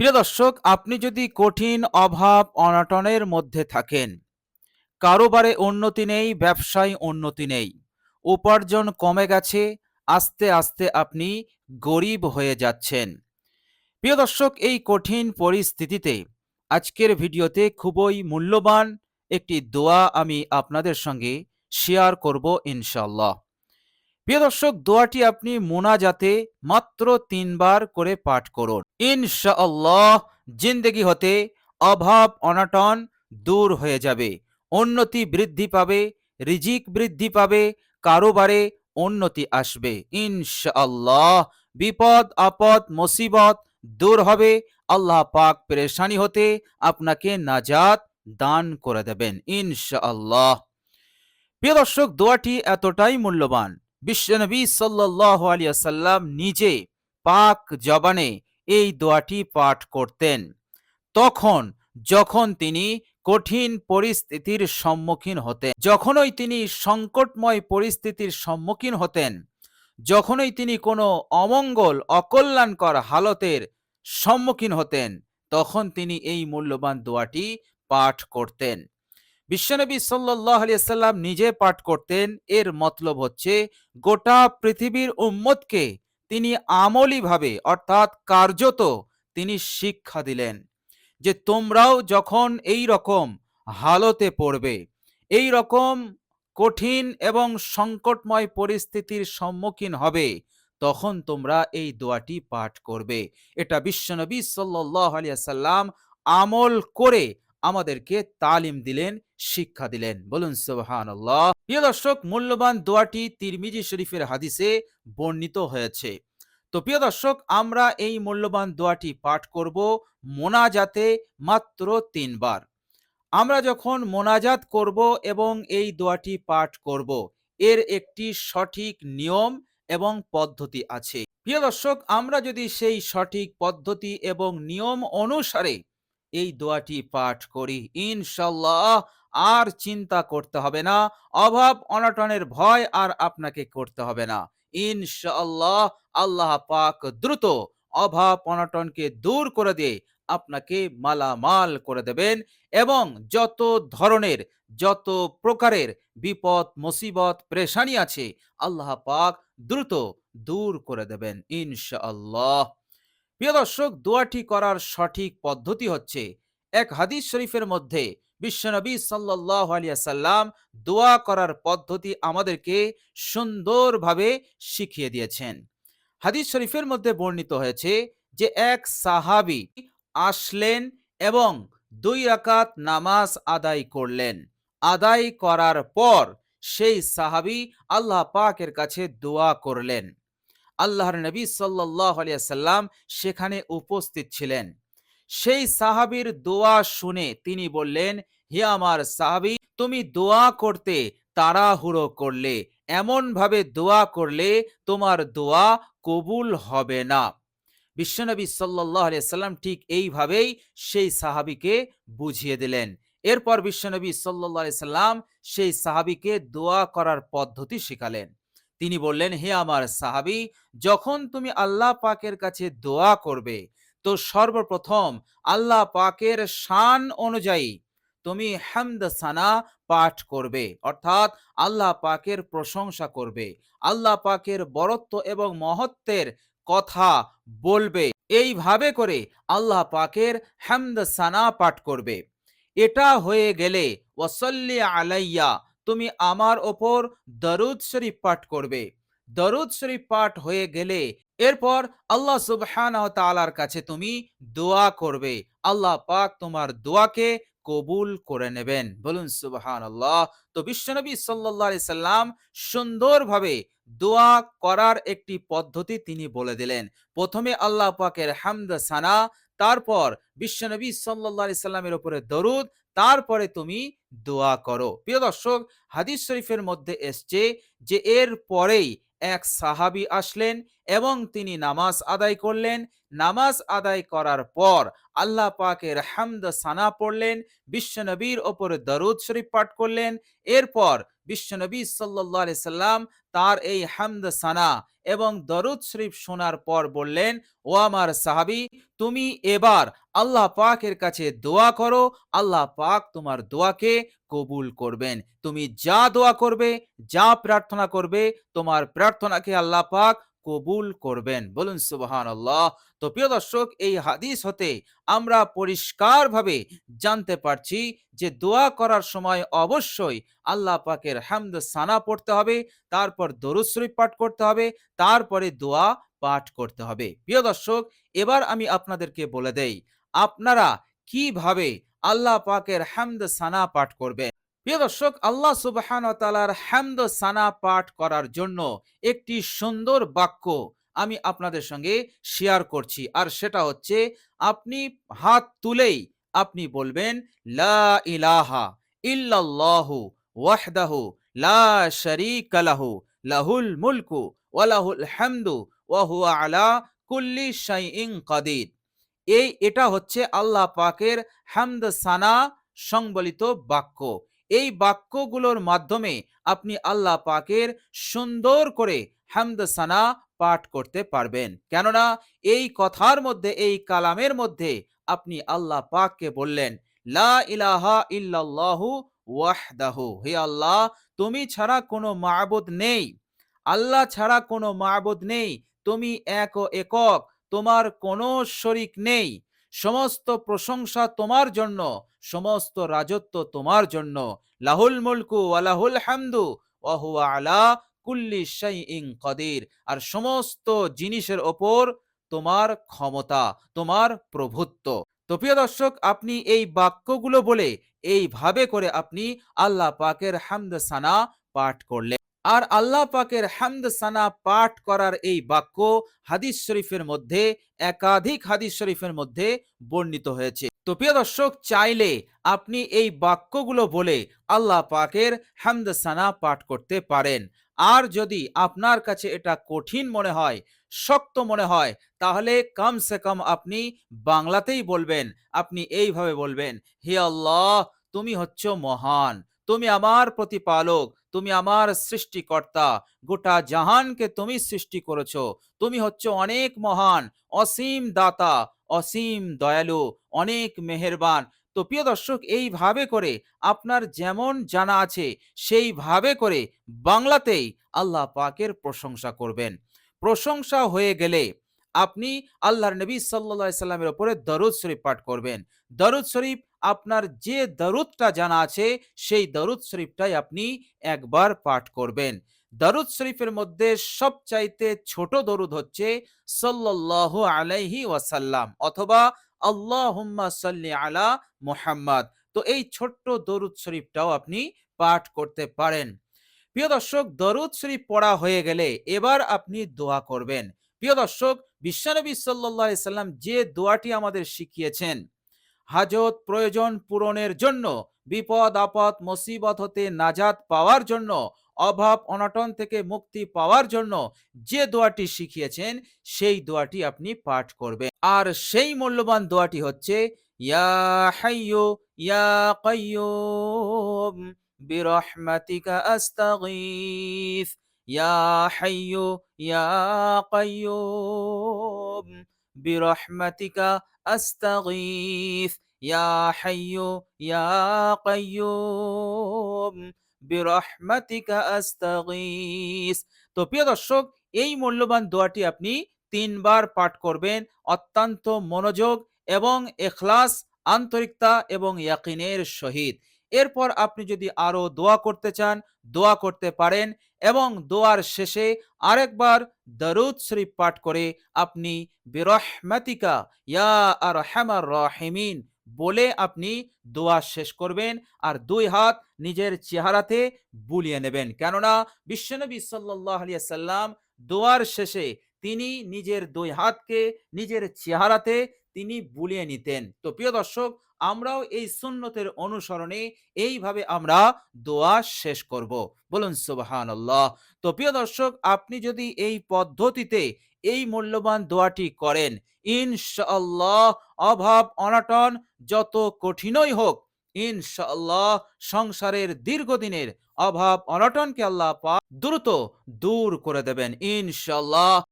প্রিয় দর্শক, আপনি যদি কঠিন অভাব অনাটনের মধ্যে থাকেন, কারোবারে উন্নতি নেই, ব্যবসায় উন্নতি নেই, উপার্জন কমে গেছে, আস্তে আস্তে আপনি গরিব হয়ে যাচ্ছেন। প্রিয় দর্শক, এই কঠিন পরিস্থিতিতে আজকের ভিডিওতে খুবই মূল্যবান একটি দোয়া আমি আপনাদের সঙ্গে শেয়ার করব ইনশাল্লাহ প্রিয় দর্শক, দোয়াটি আপনি মোনাজাতে মাত্র তিনবার করে পাঠ করুন। ইনশাআল্লাহ জিন্দেগি হতে অভাব, অনাটন দূর হয়ে যাবে। উন্নতি বৃদ্ধি পাবে, রিজিক বৃদ্ধি পাবে, কারোবারে উন্নতি আসবে। ইনশাআল্লাহ বিপদ, আপদ, মুসিবত দূর হবে। আল্লাহ পাক পেরেশানি হতে আপনাকে নাজাত দান করে দেবেন। ইনশাআল্লাহ। প্রিয় দর্শক, দোয়াটি এতটাই মূল্যবান বিশ্বনবী সাল্লাহ আলিয়াল্লাম নিজে পাক জবানে এই দোয়াটি পাঠ করতেন। তখন, যখন তিনি কঠিন পরিস্থিতির সম্মুখীন হতেন, যখনই তিনি সংকটময় পরিস্থিতির সম্মুখীন হতেন, যখনই তিনি কোনো অমঙ্গল, অকল্যাণকর হালতের সম্মুখীন হতেন, তখন তিনি এই মূল্যবান দোয়াটি পাঠ করতেন। বিশ্বনবী সাল্লাহ আলিয়াল্লাম নিজে পাঠ করতেন, এর মতলব হচ্ছে, গোটা পৃথিবীর উম্মতকে তিনি আমলিভাবে, অর্থাৎ কার্যত তিনি শিক্ষা দিলেন যে তোমরাও যখন এই রকম হালতে পড়বে, এই রকম কঠিন এবং সংকটময় পরিস্থিতির সম্মুখীন হবে, তখন তোমরা এই দোয়াটি পাঠ করবে। এটা বিশ্বনবী সাল্লাহ আলিয়া সাল্লাম আমল করে আমাদেরকে তালিম দিলেন শিক্ষা দিলেন। বলুন সুবহান প্রিয় দর্শক, মূল্যবান দোয়াটি তিরমিজি শরীফের হাদিসে বর্ণিত হয়েছে। তো প্রিয় দর্শক, আমরা এই মূল্যবান দোয়াটি পাঠ করব মোনাজাতে মাত্র তিনবার। আমরা যখন মোনাজাত করব এবং এই দোয়াটি পাঠ করব, এর একটি সঠিক নিয়ম এবং পদ্ধতি আছে। প্রিয় দর্শক, আমরা যদি সেই সঠিক পদ্ধতি এবং নিয়ম অনুসারে এই দোয়াটি পাঠ করি, ইনশাল্লাহ আর চিন্তা করতে হবে না। অভাব, অনটনের ভয় আর আপনাকে করতে হবে না। ইনশাল্লাহ আল্লাহ পাক দ্রুত অভাব, অনটনকে দূর করে দিয়ে আপনাকে মালামাল করে দেবেন এবং যত ধরনের, যত প্রকারের বিপদ, মুসিবত, প্রেশানি আছে, আল্লাহ পাক দ্রুত দূর করে দেবেন ইনশাআল্লাহ। প্রিয় দর্শক, দোয়াটি করার সঠিক পদ্ধতি হচ্ছে এক হাদিস শরীফের মধ্যে বিশ্বনবী সাল্লাহ আলিয়াল্লাম দোয়া করার পদ্ধতি আমাদেরকে সুন্দরভাবে শিখিয়ে দিয়েছেন। হাদিস শরীফের মধ্যে বর্ণিত হয়েছে যে এক সাহাবি আসলেন এবং দুই রাকাত নামাজ আদায় করলেন। আদায় করার পর সেই সাহাবি আল্লাহ পাকের কাছে দোয়া করলেন। আল্লাহর নবী সাল্লাহ আলিয়াল্লাম সেখানে উপস্থিত ছিলেন। সেই সাহাবির দোয়া শুনে তিনি বললেন, হে আমার সাহাবি, তুমি দোয়া করতে তাড়াহুড়ো করলে। এমন ভাবে দোয়া করলে তোমার দোয়া কবুল হবে না। বিশ্বনবী সাল্লাহ সাল্লাম ঠিক এইভাবেই সেই সাহাবিকে বুঝিয়ে দিলেন। এরপর বিশ্বনবী সাল্লাহ সাল্লাম সেই সাহাবিকে দোয়া করার পদ্ধতি শেখালেন। তিনি বললেন, হে আমার সাহাবি, যখন তুমি আল্লাহ পাকের কাছে দোয়া করবে তো সর্বপ্রথম আল্লাহ পাকের শান অনুযায়ী তুমি হামদ সানা পাঠ করবে, অর্থাৎ আল্লাহ পাকের প্রশংসা করবে, আল্লাহ পাকের বরত্ব এবং মহত্বের কথা বলবে। এইভাবে করে আল্লাহ পাকের হামদ সানা পাঠ করবে। এটা হয়ে গেলে ওসল্লি আলাইয়া, তুমি আমার ওপর দরুদ শরীফ পাঠ করবে। দরুদ শরীফ পাঠ হয়ে গেলে এরপর আল্লাহ সুবহান তালার কাছে তুমি দোয়া করবে। আল্লাহ পাক তোমার দোয়াকে কবুল করে নেবেন। বলুন সুবহান আল্লাহ তো বিশ্বনবী সাল্লাহ সাল্লাম সুন্দরভাবে দোয়া করার একটি পদ্ধতি তিনি বলে দিলেন। প্রথমে আল্লাহ পাকের হামদ সানা, তারপর বিশ্বনবী সাল্লাহ সাল্লামের উপরে দরুদ, তারপরে তুমি দোয়া করো। প্রিয় দর্শক, হাদিস শরীফের মধ্যে এসছে যে এর পরেই এক সাহাবি আসলেন এবং তিনি নামাজ আদায় করলেন। নামাজ আদায় করার পর আল্লাহ পাকের হামদ সানা পড়লেন বিশ্বনবীর ওপর দরুদ শরীফ পাঠ করলেন। এরপর বিশ্বনবী সাল্লাহ সাল্লাম তার এই হামদ সানা এবং দরুদ শরীফ শোনার পর বললেন, ও আমার সাহাবি, তুমি এবার আল্লাহ পাকের কাছে দোয়া করো। আল্লাহ পাক তোমার দোয়াকে কবুল করবেন। তুমি যা দোয়া করবে, যা প্রার্থনা করবে, তোমার প্রার্থনাকে আল্লাহ পাক কবুল করবেন। বলুন সুবহান আল্লাহ তো প্রিয় দর্শক, এই হাদিস হতে আমরা পরিষ্কারভাবে জানতে পারছি যে দোয়া করার সময় অবশ্যই আল্লাহ পাকের হামদ সানা পড়তে হবে, তারপর দরুদ শরীফ পাঠ করতে হবে, তারপরে দোয়া পাঠ করতে হবে। প্রিয় দর্শক, এবার আমি আপনাদেরকে বলে দেই, আপনারা কীভাবে আল্লাহ পাকের হামদ সানা পাঠ করবেন? প্রিয় দর্শক, আল্লাহ সুবহান তালার হামদ সানা পাঠ করার জন্য একটি সুন্দর বাক্য আমি আপনাদের সঙ্গে শেয়ার করছি। আর সেটা হচ্ছে, আপনি হাত তুলেই আপনি বলবেন, লা ইলাহা ইল্লাল্লাহু ওয়াহদাহু লা শারীকা লাহু, লাহুল মুলকু ওয়া লাহুল হামদু ওয়া হুয়া আলা কুল্লি শাইইন কাদির। এই, এটা হচ্ছে আল্লাহ পাকের হামদ সানা সংবলিত বাক্য। এই বাক্যগুলোর মাধ্যমে আপনি আল্লাহ পাকের সুন্দর করে হামদ সানা পাঠ করতে পারবেন। কেননা এই কথার মধ্যে, এই কালামের মধ্যে আপনি আল্লাহ পাককে বললেন, লা ইলাহা ইল্লাল্লাহু ওয়াহদাহু। হে আল্লাহ, তুমি ছাড়া কোনো মাবুদ নেই। আল্লাহ ছাড়া কোনো মাবুদ নেই। তুমি এক ও একক। তোমার কোনো শরিক নেই। সমস্ত প্রশংসা তোমার জন্য, সমস্ত রাজত্ব তোমার জন্য। লাহুল মুলকু ওয়ালাহুল হামদু ওয়াহুয়া আলা কুল্লি শাইইন কদির। আর সমস্ত জিনিসের ওপর তোমার ক্ষমতা, তোমার প্রভুত্ব। তো প্রিয় দর্শক, আপনি এই বাক্যগুলো বলে এইভাবে করে আপনি আল্লাহ পাকের হামদ সানা পাঠ করলেন। আর আল্লাহ পাকের হামদ সানা পাঠ করার এই বাক্য হাদিস শরীফের মধ্যে, একাধিক হাদিস শরীফের মধ্যে বর্ণিত হয়েছে। তো প্রিয় দর্শক, চাইলে আপনি এই বাক্যগুলো বলে আল্লাহ পাকের হামদ সানা পাঠ করতে পারেন। আর যদি আপনার কাছে এটা কঠিন মনে হয়, শক্ত মনে হয়, তাহলে কম সে কম আপনি বাংলাতেই বলবেন। আপনি এইভাবে বলবেন, হে আল্লাহ, তুমি হচ্ছ মহান। তুমি আমার প্রতিপালক। তুমি আমার সৃষ্টিকর্তা। গোটা জাহানকে তুমি সৃষ্টি করেছ। তুমি হচ্ছ অনেক মহান, অসীম দাতা, অসীম দয়ালু, অনেক মেহেরবান। তো প্রিয় দর্শক, এইভাবে করে আপনার যেমন জানা আছে, সেইভাবে করে বাংলাতেই আল্লাহ পাকের প্রশংসা করবেন। প্রশংসা হয়ে গেলে আপনি আল্লাহর নবী সাল্লা সাল্লামের ওপরে দরুদ শরীফ পাঠ করবেন। দরুদ শরীফ আপনার যে দরুদটা জানা আছে, সেই দরুদ শরীফটাই আপনি একবার পাঠ করবেন। দরুদ শরীফের মধ্যে সবচাইতে ছোট দরুদ হচ্ছে সাল্লাহ আলাইহি ওয়াসাল্লাম অথবা আল্লাহুম্মা সাল্লি আলা মুহাম্মদ। তো এই ছোট্ট দরুদ শরীফটাও আপনি পাঠ করতে পারেন। প্রিয় দর্শক, দরুদ শরীফ পড়া হয়ে গেলে এবার আপনি দোয়া করবেন। প্রিয় দর্শক বিশ্বনবী সাল্লাহ সাল্লাম যে দোয়াটি আমাদের শিখিয়েছেন, হাজত প্রয়োজন পূরণের জন্য, বিপদ, আপদ, মুসিবত হতে নাজাত পাওয়ার জন্য, অভাব, অনটন থেকে মুক্তি পাওয়ার জন্য যে দোয়াটি শিখিয়েছেন, সেই দোয়াটি আপনি পাঠ করবেন। আর সেই মূল্যবান দোয়াটি হচ্ছে, ইয়া ইয়া হাইয়ু, ইয়া কাইয়ুম, বিরহমাতিকা আস্তাগীথ ইয়া হাইয়ু, ইয়া কাইয়ুম, বিরহমাতিকা আস্তাগীস। তো প্রিয় দর্শক, এই মূল্যবান দোয়াটি আপনি তিনবার পাঠ করবেন অত্যন্ত মনোযোগ এবং এখলাস, আন্তরিকতা এবং ইয়াকিনের সহিত। এরপর আপনি যদি আরও দোয়া করতে চান, দোয়া করতে পারেন এবং দোয়ার শেষে আরেকবার দরুদ শরীফ পাঠ করে আপনি বিরহমাতিকা, ইয়া আর হ্যামার রহিমিন, বলে আপনি দোয়া শেষ করবেন আর দুই হাত নিজের চেহারাতে বুলিয়ে নেবেন। কেননা বিশ্বনবী সাল্লাহ সাল্লাম দোয়ার শেষে তিনি নিজের দুই হাতকে নিজের চেহারাতে তিনি বুলিয়ে নিতেন। তো প্রিয় দর্শক, আমরাও এই সুন্নতের অনুসরণে এইভাবে আমরা দোয়া শেষ করব। বলুন সুবাহান আল্লাহ তো প্রিয় দর্শক, আপনি যদি এই পদ্ধতিতে এই মূল্যবান দোয়াটি করেন, ইনশাআল্লাহ অভাব অনাটন যত কঠিনই হোক, ইনশাআল্লাহ সংসারের দীর্ঘদিনের অভাব অনটনকে আল্লাহ পাক দ্রুত দূর করে দেবেন, ইনশাআল্লাহ।